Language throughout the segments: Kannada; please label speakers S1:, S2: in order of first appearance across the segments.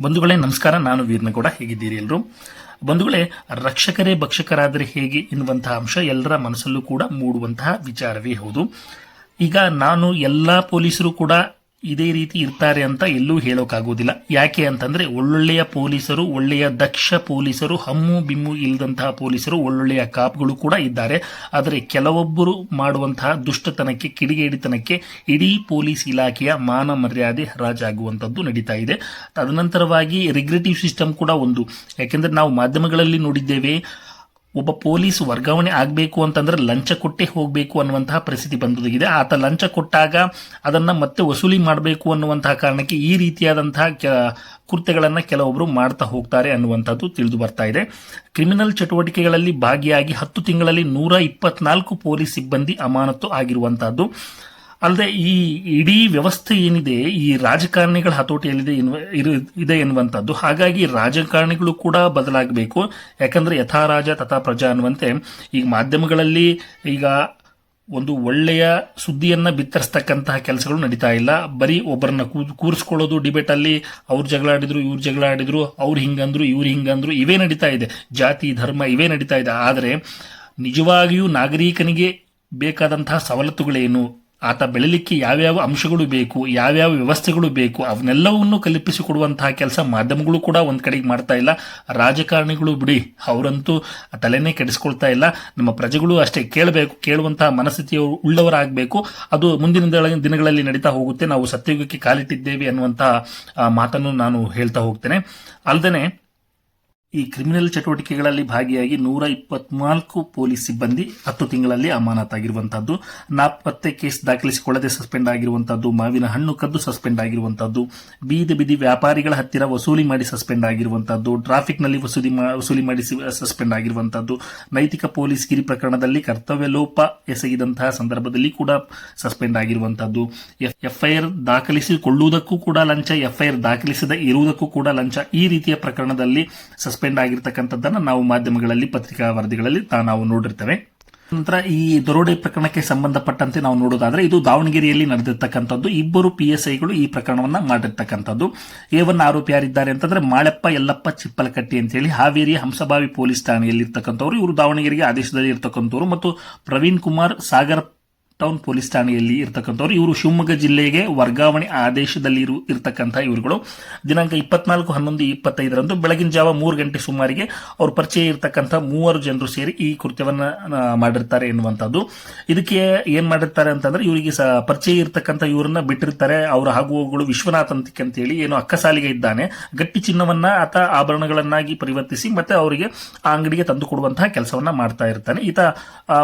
S1: ಬಂಧುಗಳೇ, ನಮಸ್ಕಾರ. ನಾನು ವೀರ್ನಗೌಡ ಹೇಗಿದ್ದೀರಿ ಎಲ್ಲರೂ ಬಂಧುಗಳೇ, ರಕ್ಷಕರೇ, ಭಕ್ಷಕರಾದರೆ ಹೇಗೆ ಎನ್ನುವಂತಹ ಅಂಶ ಎಲ್ಲರ ಮನಸ್ಸಲ್ಲೂ ಕೂಡ ಮೂಡುವಂತಹ ವಿಚಾರವೇ ಹೌದು. ಈಗ ನಾನು ಎಲ್ಲ ಪೊಲೀಸರು ಕೂಡ ಇದೇ ರೀತಿ ಇರ್ತಾರೆ ಅಂತ ಎಲ್ಲೂ ಹೇಳೋಕ್ಕಾಗೋದಿಲ್ಲ ಯಾಕೆ ಅಂತಂದ್ರೆ ಒಳ್ಳೊಳ್ಳೆಯ ಪೊಲೀಸರು, ಒಳ್ಳೆಯ ದಕ್ಷ ಪೊಲೀಸರು, ಹಮ್ಮು ಬಿಮ್ಮು ಇಲ್ಲದಂತಹ ಪೊಲೀಸರು, ಒಳ್ಳೊಳ್ಳೆಯ ಕಾಪ್ಗಳು ಕೂಡ ಇದ್ದಾರೆ. ಆದರೆ ಕೆಲವೊಬ್ಬರು ಮಾಡುವಂತಹ ದುಷ್ಟತನಕ್ಕೆ, ಕಿಡಿಗೇಡಿತನಕ್ಕೆ ಇಡೀ ಪೊಲೀಸ್ ಇಲಾಖೆಯ ಮಾನ ಮರ್ಯಾದೆ ಹರಾಜಾಗುವಂಥದ್ದು ನಡೀತಾ ಇದೆ. ತದನಂತರವಾಗಿ ರಿಗ್ರೆಟಿವ್ ಸಿಸ್ಟಮ್ ಕೂಡ ಒಂದು. ಯಾಕೆಂದ್ರೆ ನಾವು ಮಾಧ್ಯಮಗಳಲ್ಲಿ ನೋಡಿದ್ದೇವೆ ಒಬ್ಬ ಪೊಲೀಸ್ ವರ್ಗಾವಣೆ ಆಗಬೇಕು ಅಂತಂದ್ರೆ ಲಂಚ ಕೊಟ್ಟೆ ಹೋಗಬೇಕು ಅನ್ನುವಂತಹ ಪರಿಸ್ಥಿತಿ ಬಂದೊದಗಿದೆ. ಆತ ಲಂಚ ಕೊಟ್ಟಾಗ ಅದನ್ನ ಮತ್ತೆ ವಸೂಲಿ ಮಾಡಬೇಕು ಅನ್ನುವಂತಹ ಕಾರಣಕ್ಕೆ ಈ ರೀತಿಯಾದಂತಹ ಕೃತ್ಯಗಳನ್ನು ಕೆಲವೊಬ್ಬರು ಮಾಡ್ತಾ ಹೋಗ್ತಾರೆ ಅನ್ನುವಂಥದ್ದು ತಿಳಿದು ಬರ್ತಾ ಇದೆ. ಕ್ರಿಮಿನಲ್ ಚಟುವಟಿಕೆಗಳಲ್ಲಿ ಭಾಗಿಯಾಗಿ ಹತ್ತು ತಿಂಗಳಲ್ಲಿ ನೂರ ಇಪ್ಪತ್ನಾಲ್ಕು ಪೊಲೀಸ್ ಸಿಬ್ಬಂದಿ ಅಮಾನತು ಆಗಿರುವಂತಹದ್ದು. ಅಲ್ಲದೆ ಈ ಇಡೀ ವ್ಯವಸ್ಥೆ ಏನಿದೆ, ಈ ರಾಜಕಾರಣಿಗಳ ಹತೋಟಿಯಲ್ಲಿದೆ ಇದೆ ಎನ್ನುವಂಥದ್ದು. ಹಾಗಾಗಿ ರಾಜಕಾರಣಿಗಳು ಕೂಡ ಬದಲಾಗಬೇಕು. ಯಾಕಂದ್ರೆ ಯಥಾ ರಾಜ, ತಥಾ ಪ್ರಜಾ ಅನ್ನುವಂತೆ ಈಗ ಮಾಧ್ಯಮಗಳಲ್ಲಿ ಈಗ ಒಂದು ಒಳ್ಳೆಯ ಸುದ್ದಿಯನ್ನು ಬಿತ್ತರಿಸ್ತಕ್ಕಂತಹ ಕೆಲಸಗಳು ನಡೀತಾ ಇಲ್ಲ. ಬರೀ ಒಬ್ಬರನ್ನ ಕೂರಿಸ್ಕೊಳ್ಳೋದು ಡಿಬೇಟ್ ಅಲ್ಲಿ ಅವ್ರು ಜಗಳಾಡಿದ್ರು, ಇವ್ರು ಜಗಳಾಡಿದ್ರು, ಅವ್ರು ಹಿಂಗಂದ್ರು, ಇವ್ರು ಹಿಂಗಂದ್ರು, ಇವೇ ನಡೀತಾ ಇದೆ. ಜಾತಿ, ಧರ್ಮ ಇವೇ ನಡೀತಾ ಇದೆ. ಆದರೆ ನಿಜವಾಗಿಯೂ ನಾಗರಿಕನಿಗೆ ಬೇಕಾದಂತಹ ಸವಲತ್ತುಗಳೇನು? ಆತ ಬೆಳಿಲಿಕ್ಕೆ ಯಾವ್ಯಾವ ಅಂಶಗಳು ಬೇಕು, ಯಾವ್ಯಾವ ವ್ಯವಸ್ಥೆಗಳು ಬೇಕು, ಅವನ್ನೆಲ್ಲವನ್ನು ಕಲ್ಪಿಸಿಕೊಡುವಂತಹ ಕೆಲಸ ಮಾಧ್ಯಮಗಳು ಕೂಡ ಒಂದು ಕಡೆಗೆ ಮಾಡ್ತಾ ಇಲ್ಲ. ರಾಜಕಾರಣಿಗಳು ಬಿಡಿ, ಅವರಂತೂ ತಲೆನೇ ಕೆಡಿಸ್ಕೊಳ್ತಾ ಇಲ್ಲ. ನಮ್ಮ ಪ್ರಜೆಗಳು ಅಷ್ಟೇ ಕೇಳಬೇಕು, ಕೇಳುವಂತಹ ಮನಸ್ಥಿತಿಯವರು ಉಳ್ಳವರಾಗಬೇಕು. ಅದು ಮುಂದಿನ ದಿನಗಳಲ್ಲಿ ನಡೀತಾ ಹೋಗುತ್ತೆ. ನಾವು ಸತ್ಯಯುಗಕ್ಕೆ ಕಾಲಿಟ್ಟಿದ್ದೇವೆ ಅನ್ನುವಂತಹ ಮಾತನ್ನು ನಾನು ಹೇಳ್ತಾ ಹೋಗ್ತೇನೆ. ಅಲ್ಲದೆ ಈ ಕ್ರಿಮಿನಲ್ ಚಟುವಟಿಕೆಗಳಲ್ಲಿ ಭಾಗಿಯಾಗಿ ನೂರ ಇಪ್ಪತ್ನಾಲ್ಕು ಪೊಲೀಸ್ ಸಿಬ್ಬಂದಿ ಹತ್ತು ತಿಂಗಳಲ್ಲಿ ಅಮಾನತಾಗಿರುವಂತಹದ್ದು ನಾಪತ್ತೆ ಕೇಸ್ ದಾಖಲಿಸಿಕೊಳ್ಳದೆ ಸಸ್ಪೆಂಡ್ ಆಗಿರುವಂತಹದ್ದು, ಮಾವಿನ ಹಣ್ಣು ಕದ್ದು ಸಸ್ಪೆಂಡ್ ಆಗಿರುವಂತಹದ್ದು, ಬೀದಿ ಬೀದಿ ವ್ಯಾಪಾರಿಗಳ ಹತ್ತಿರ ವಸೂಲಿ ಮಾಡಿ ಸಸ್ಪೆಂಡ್ ಆಗಿರುವಂತಹದ್ದು, ಟ್ರಾಫಿಕ್ನಲ್ಲಿ ವಸೂಲಿ ವಸೂಲಿ ಮಾಡಿ ಸಸ್ಪೆಂಡ್ ಆಗಿರುವಂತಹದ್ದು, ನೈತಿಕ ಪೊಲೀಸ್ ಗಿರಿ ಪ್ರಕರಣದಲ್ಲಿ ಕರ್ತವ್ಯ ಲೋಪ ಎಸಗಿದಂತಹ ಸಂದರ್ಭದಲ್ಲಿ ಕೂಡ ಸಸ್ಪೆಂಡ್ ಆಗಿರುವಂತಹದ್ದು. ಎಫ್ಐಆರ್ ದಾಖಲಿಸಿಕೊಳ್ಳುವುದಕ್ಕೂ ಕೂಡ ಲಂಚ, ಎಫ್ಐಆರ್ ದಾಖಲಿಸದೆ ಇರುವುದಕ್ಕೂ ಕೂಡ ಲಂಚ. ಈ ರೀತಿಯ ಪ್ರಕರಣದಲ್ಲಿ ಆಗಿರ್ತಕ್ಕಂಥದ್ದನ್ನ ನಾವು ಮಾಧ್ಯಮಗಳಲ್ಲಿ, ಪತ್ರಿಕಾ ವರದಿಗಳಲ್ಲಿ ನಾವು ನೋಡಿರ್ತೇವೆ. ನಂತರ ಈ ದರೋಡೆ ಪ್ರಕರಣಕ್ಕೆ ಸಂಬಂಧಪಟ್ಟಂತೆ ನಾವು ನೋಡೋದಾದ್ರೆ, ಇದು ದಾವಣಗೆರೆಯಲ್ಲಿ ನಡೆದಿರ್ತಕ್ಕಂಥದ್ದು. ಇಬ್ಬರು ಪಿ ಎಸ್ ಐಗಳು ಈ ಪ್ರಕರಣವನ್ನ ಮಾಡಿರ್ತಕ್ಕಂಥದ್ದು. ಏವನ್ನ ಆರೋಪಿ ಯಾರಿದ್ದಾರೆ ಅಂತಂದ್ರೆ, ಮಾಳೆಪ್ಪ, ಯಲ್ಲಪ್ಪ, ಚಿಪ್ಪಲಕಟ್ಟಿ ಅಂತ ಹೇಳಿ ಹಾವೇರಿ ಹಂಸಭಾವಿ ಪೊಲೀಸ್ ಠಾಣೆಯಲ್ಲಿ ಇರ್ತಕ್ಕಂಥವ್ರು ಇವರು ದಾವಣಗೆರೆಗೆ ಆದೇಶದಲ್ಲಿ ಇರ್ತಕ್ಕಂಥವ್ರು. ಮತ್ತು ಪ್ರವೀಣ್ ಕುಮಾರ್, ಸಾಗರ್ ಟೌನ್ ಪೊಲೀಸ್ ಠಾಣೆಯಲ್ಲಿ ಇರ್ತಕ್ಕಂಥವ್ರು. ಇವರು ಶಿವಮೊಗ್ಗ ಜಿಲ್ಲೆಗೆ ವರ್ಗಾವಣೆ ಆದೇಶದಲ್ಲಿ ಇರು ಇರ್ತಕ್ಕಂಥ ಇವರುಗಳು. ದಿನಾಂಕ ಇಪ್ಪತ್ನಾಲ್ಕು ಹನ್ನೊಂದು ಇಪ್ಪತ್ತೈದರಂದು ಬೆಳಗಿನ ಜಾವ ಮೂರು ಗಂಟೆ ಸುಮಾರಿಗೆ ಅವ್ರ ಪರಿಚಯ ಇರ್ತಕ್ಕಂಥ ಮೂವರು ಜನರು ಸೇರಿ ಈ ಕೃತ್ಯವನ್ನ ಮಾಡಿರ್ತಾರೆ ಎನ್ನುವಂಥದ್ದು. ಇದಕ್ಕೆ ಏನ್ ಮಾಡಿರ್ತಾರೆ ಅಂತಂದ್ರೆ ಇವರಿಗೆ ಪರಿಚಯ ಇರ್ತಕ್ಕಂಥ ಇವರನ್ನ ಬಿಟ್ಟಿರ್ತಾರೆ. ಅವರ ಆಗುವಗಳು ವಿಶ್ವನಾಥ್ ಅಂತ ಹೇಳಿ ಏನು ಅಕ್ಕಸಾಲಿಗೆ ಇದ್ದಾನೆ. ಗಟ್ಟಿ ಚಿನ್ನವನ್ನ ಆತ ಆಭರಣಗಳನ್ನಾಗಿ ಪರಿವರ್ತಿಸಿ ಮತ್ತೆ ಅವರಿಗೆ ಆ ಅಂಗಡಿಗೆ ತಂದು ಕೊಡುವಂತಹ ಕೆಲಸವನ್ನ ಮಾಡ್ತಾ ಇರ್ತಾನೆ. ಈತ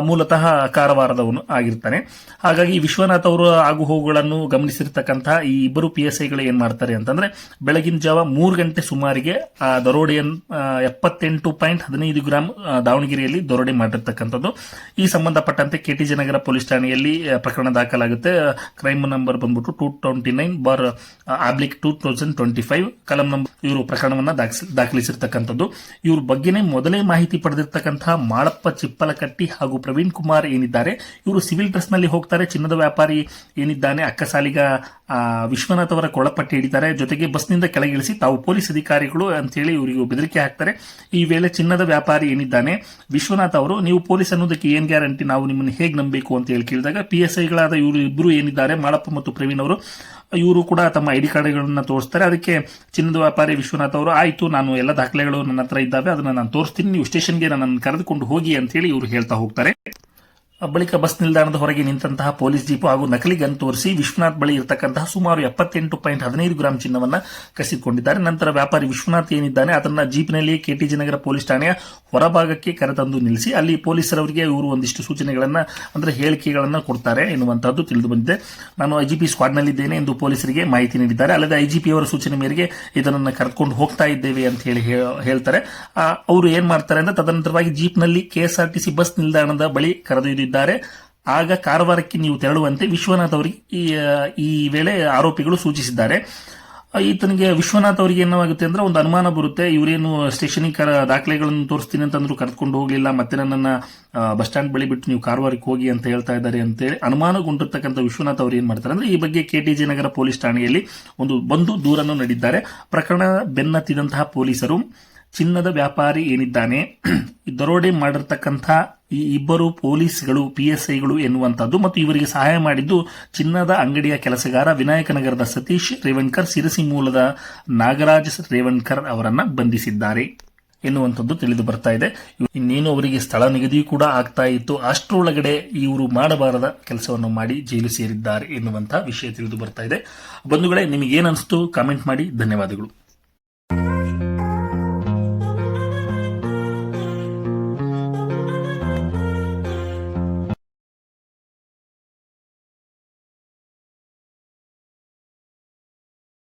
S1: ಮೂಲತಃ ಕಾರವಾರದವನು ಆಗಿರ್ತಾನೆ. ಹಾಗಾಗಿ ವಿಶ್ವನಾಥ್ ಅವರು ಆಗು ಹೋಗುಗಳನ್ನು ಗಮನಿಸಿರ್ತಕ್ಕಂತಹ ಈ ಇಬ್ಬರು ಪಿ ಎಸ್ ಐಗಳು ಏನ್ ಮಾಡ್ತಾರೆ ಅಂತಂದ್ರೆ ಬೆಳಗಿನ ಜಾವ ಮೂರು ಗಂಟೆ ಸುಮಾರಿಗೆ, ಆ, ದರೋಡೆಯನ್ ಎಪ್ಪತ್ತೆಂಟು ಪಾಯಿಂಟ್ ಹದಿನೈದು ಗ್ರಾಮ್ ದಾವಣಗೆರೆಯಲ್ಲಿ ದರೋಡೆ ಮಾಡಿರ್ತಕ್ಕಂಥದ್ದು. ಈ ಸಂಬಂಧಪಟ್ಟಂತೆ ಕೆಟಿಜಿ ನಗರ ಪೊಲೀಸ್ ಠಾಣೆಯಲ್ಲಿ ಪ್ರಕರಣ ದಾಖಲಾಗುತ್ತೆ. ಕ್ರೈಮ್ ನಂಬರ್ ಬಂದ್ಬಿಟ್ಟು two twenty nine bar oblique two thousand twenty five. ಕಲಂ ನಂಬರ್, ಇವರು ಪ್ರಕರಣವನ್ನ ದಾಖಲಿಸಿ- ದಾಖಲಿಸಿರ್ತಕ್ಕಂಥದ್ದು. ಇವ್ರ ಬಗ್ಗೆನೇ ಮೊದಲೇ ಮಾಹಿತಿ ಪಡೆದಿರ್ತಕ್ಕಂತಹ ಮಾಳಪ್ಪ ಚಿಪ್ಪಲಕಟ್ಟಿ ಹಾಗೂ ಪ್ರವೀಣ್ ಕುಮಾರ್ ಏನಿದ್ದಾರೆ, ಇವರು ಸಿವಿಲ್ ಡ್ರೆಸ್ ನಲ್ಲಿ ಹೋಗ್ತಾರೆ. ಚಿನ್ನದ ವ್ಯಾಪಾರಿ ಏನಿದ್ದಾನೆ ಅಕ್ಕಸಾಲಿಗ ವಿಶ್ವನಾಥ್ ಅವರ ಕೊಳಪಟ್ಟಿ ಹಿಡಿತಾರೆ. ಜೊತೆಗೆ ಬಸ್ನಿಂದ ಕೆಳಗಿಳಿಸಿ ತಾವು ಪೊಲೀಸ್ ಅಧಿಕಾರಿಗಳು ಅಂತೇಳಿ ಇವರಿಗೆ ಬೆದರಿಕೆ ಹಾಕ್ತಾರೆ. ಈ ವೇಳೆ ಚಿನ್ನದ ವ್ಯಾಪಾರಿ ಏನಿದ್ದಾನೆ, ವಿಶ್ವನಾಥ್ ಅವರು, ನೀವು ಪೊಲೀಸ್ ಅನ್ನೋದಕ್ಕೆ ಏನ್ ಗ್ಯಾರಂಟಿ? ನಾವು ನಿಮ್ಮನ್ನು ಹೇಗೆ ನಂಬಬೇಕು? ಅಂತ ಹೇಳಿ ಕೇಳಿದಾಗ ಪಿ ಎಸ್ ಐಗಳಾದ ಇವರು ಇಬ್ಬರು ಏನಿದ್ದಾರೆ, ಮಾಳಪ್ಪ ಮತ್ತು ಪ್ರವೀಣ್ ಅವರು, ಇವರು ಕೂಡ ತಮ್ಮ ಐಡಿ ಕಾರ್ಡ್ಗಳನ್ನ ತೋರಿಸ್ತಾರೆ. ಅದಕ್ಕೆ ಚಿನ್ನದ ವ್ಯಾಪಾರಿ ವಿಶ್ವನಾಥ್ ಅವರು, ಆಯ್ತು, ನಾನು ಎಲ್ಲ ದಾಖಲೆಗಳು ನನ್ನ ಹತ್ರ ಇದ್ದಾವೆ. ಅದನ್ನ ನಾನು ತೋರಿಸ್ತೀನಿ. ನೀವು ಸ್ಟೇಷನ್ಗೆ ನನ್ನನ್ನು ಕರೆದುಕೊಂಡು ಹೋಗಿ ಅಂತ ಹೇಳಿ ಇವರು ಹೇಳ್ತಾ ಹೋಗ್ತಾರೆ. ಬಳಿಕ ಬಸ್ ನಿಲ್ದಾಣದ ಹೊರಗೆ ನಿಂತಹ ಪೊಲೀಸ್ ಜೀಪು ಹಾಗೂ ನಕಲಿ ಗನ್ ತೋರಿಸಿ ವಿಶ್ವನಾಥ್ ಬಳಿ ಇರತಕ್ಕಂತಹ ಸುಮಾರು ಎಪ್ಪತ್ತೆಂಟು ಪಾಯಿಂಟ್ ಹದಿನೈದು ಗ್ರಾಂ ಚಿನ್ನವನ್ನು ಕಸಿದುಕೊಂಡಿದ್ದಾರೆ ನಂತರ ವ್ಯಾಪಾರಿ ವಿಶ್ವನಾಥ್ ಏನಿದ್ದಾನೆ, ಅದನ್ನ ಜೀಪ್ನಲ್ಲಿಯೇ ಕೆಟಿಜಿ ನಗರ ಪೊಲೀಸ್ ಠಾಣೆಯ ಹೊರಭಾಗಕ್ಕೆ ಕರೆತಂದು ನಿಲ್ಲಿಸಿ, ಅಲ್ಲಿ ಪೊಲೀಸರವರಿಗೆ ಇವರು ಒಂದಿಷ್ಟು ಸೂಚನೆಗಳನ್ನು, ಅಂದ್ರೆ ಹೇಳಿಕೆಗಳನ್ನ ಕೊಡ್ತಾರೆ ಎನ್ನುವಂತಹದ್ದು ತಿಳಿದು ಬಂದಿದೆ. ನಾನು ಐಜಿಪಿ ಸ್ಕ್ವಾಡ್ನಲ್ಲಿದ್ದೇನೆ ಎಂದು ಪೊಲೀಸರಿಗೆ ಮಾಹಿತಿ ನೀಡಿದ್ದಾರೆ. ಅಲ್ಲದೆ ಐಜಿಪಿ ಅವರ ಸೂಚನೆ ಮೇರೆಗೆ ಇದನ್ನು ಕರೆದುಕೊಂಡು ಹೋಗ್ತಾ ಇದ್ದೇವೆ ಅಂತ ಹೇಳಿ ಹೇಳ್ತಾರೆ. ಅವರು ಏನ್ ಮಾಡ್ತಾರೆ ಅಂದ್ರೆ ತದನಂತರವಾಗಿ ಜೀಪ್ನಲ್ಲಿ ಕೆಎಸ್ಆರ್ಟಿಸಿ ಬಸ್ ನಿಲ್ದಾಣದ ಬಳಿ ಕರೆದೊಯ್ದಿದ್ದಾರೆ ಆಗ ಕಾರವಾರಕ್ಕೆ ನೀವು ತೆರಳುವಂತೆ ವಿಶ್ವನಾಥ್ ಅವರಿಗೆ ಈ ವೇಳೆ ಆರೋಪಿಗಳು ಸೂಚಿಸಿದ್ದಾರೆ. ಈತನಿಗೆ ವಿಶ್ವನಾಥ್ ಅವರಿಗೆ ಏನಾಗುತ್ತೆ ಅಂದ್ರೆ ಒಂದು ಅನುಮಾನ ಬರುತ್ತೆ. ಇವರೇನು ಸ್ಟೇಷನಿಗೆ ದಾಖಲೆಗಳನ್ನು ತೋರಿಸ್ತೀನಿ ಅಂತಂದ್ರು ಕರೆದುಕೊಂಡು ಹೋಗಲಿಲ್ಲ. ಮತ್ತೆ ನನ್ನ ಬಸ್ ಸ್ಟ್ಯಾಂಡ್ ಬಳಿ ಬಿಟ್ಟು ನೀವು ಕಾರವಾರಕ್ಕೆ ಹೋಗಿ ಅಂತ ಹೇಳ್ತಾ ಇದ್ದಾರೆ ಅಂತೇಳಿ ಅನುಮಾನಗೊಂಡಿರ್ತಕ್ಕಂಥ ವಿಶ್ವನಾಥ್ ಅವರು ಏನು ಮಾಡ್ತಾರೆ ಅಂದ್ರೆ ಈ ಬಗ್ಗೆ ಕೆಟಿಜಿ ನಗರ ಪೊಲೀಸ್ ಠಾಣೆಯಲ್ಲಿ ಒಂದು ಬಂದು ದೂರನ್ನು ನೀಡಿದ್ದಾರೆ. ಪ್ರಕರಣ ಬೆನ್ನತ್ತಿದಂತಹ ಪೊಲೀಸರು ಚಿನ್ನದ ವ್ಯಾಪಾರಿ ಏನಿದ್ದಾನೆ? ದರೋಡೆ ಮಾಡಿರ್ತಕ್ಕಂಥ ಈ ಇಬ್ಬರು ಪೊಲೀಸ್ಗಳು ಪಿ ಎಸ್ ಐಗಳು ಎನ್ನುವಂಥದ್ದು ಮತ್ತು ಇವರಿಗೆ ಸಹಾಯ ಮಾಡಿದ್ದು ಚಿನ್ನದ ಅಂಗಡಿಯ ಕೆಲಸಗಾರ ವಿನಾಯಕನಗರದ ಸತೀಶ್ ರೇವಣ್ಕರ್ ಸಿರಸಿ ಮೂಲದ ನಾಗರಾಜ್ ರೇವಣ್ಕರ್ ಅವರನ್ನ ಬಂಧಿಸಿದ್ದಾರೆ ಎನ್ನುವಂಥದ್ದು ತಿಳಿದು ಬರ್ತಾ ಇದೆ. ಇನ್ನೇನು ಅವರಿಗೆ ಸ್ಥಳ ನಿಗದಿ ಕೂಡ ಆಗ್ತಾ ಇತ್ತು. ಅಷ್ಟರೊಳಗಡೆ ಇವರು ಮಾಡಬಾರದ ಕೆಲಸವನ್ನು ಮಾಡಿ ಜೈಲು ಸೇರಿದ್ದಾರೆ ಎನ್ನುವಂತಹ ವಿಷಯ ತಿಳಿದು ಬರ್ತಾ ಇದೆ. ಬಂಧುಗಳೇ ನಿಮಗೇನು ಅನಿಸ್ತು ಕಾಮೆಂಟ್ ಮಾಡಿ. ಧನ್ಯವಾದಗಳು.